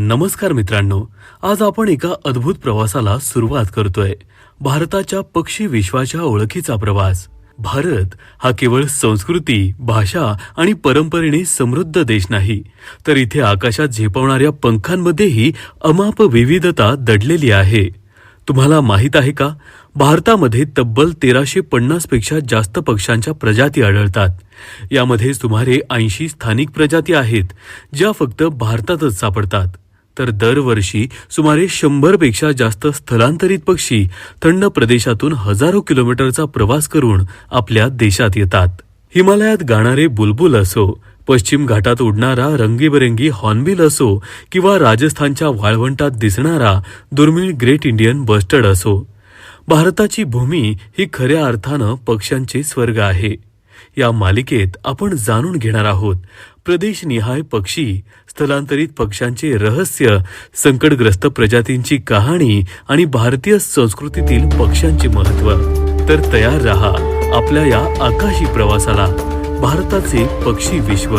नमस्कार मित्रांनो आज आपण एका अद्भुत प्रवासाला सुरुवात करतोय. भारताच्या पक्षी विश्वाच्या ओळखीचा प्रवास. भारत हा केवळ संस्कृती भाषा आणि परंपरेने समृद्ध देश नाही तर इथे आकाशात झेपवणाऱ्या पंखांमध्येही अमाप विविधता दडलेली आहे. तुम्हाला माहीत आहे का? भारतामध्ये तब्बल तेराशे पन्नासपेक्षा जास्त पक्ष्यांच्या प्रजाती आढळतात. यामध्ये सुमारे ऐंशी स्थानिक प्रजाती आहेत ज्या फक्त भारतातच सापडतात. तर दरवर्षी सुमारे शंभरपेक्षा जास्त स्थलांतरित पक्षी थंड प्रदेशातून हजारो किलोमीटरचा प्रवास करून आपल्या देशात येतात. हिमालयात गाणारे बुलबुल असो पश्चिम घाटात उडणारा रंगीबेरंगी हॉर्नबिल असो किंवा राजस्थानच्या वाळवंटात दिसणारा दुर्मिळ ग्रेट इंडियन बस्टर्ड असो. भारताची भूमी ही खऱ्या अर्थानं पक्ष्यांचे स्वर्ग आहे. या मालिकेत आपण जाणून घेणार आहोत. प्रदेशनिहाय पक्षी स्थलांतरित पक्ष्यांचे रहस्य संकटग्रस्त प्रजातींची कहाणी आणि भारतीय संस्कृतीतील पक्ष्यांचे महत्त्व तर तयार रहा आपल्या या आकाशी प्रवासाला. भारताचे पक्षी विश्व.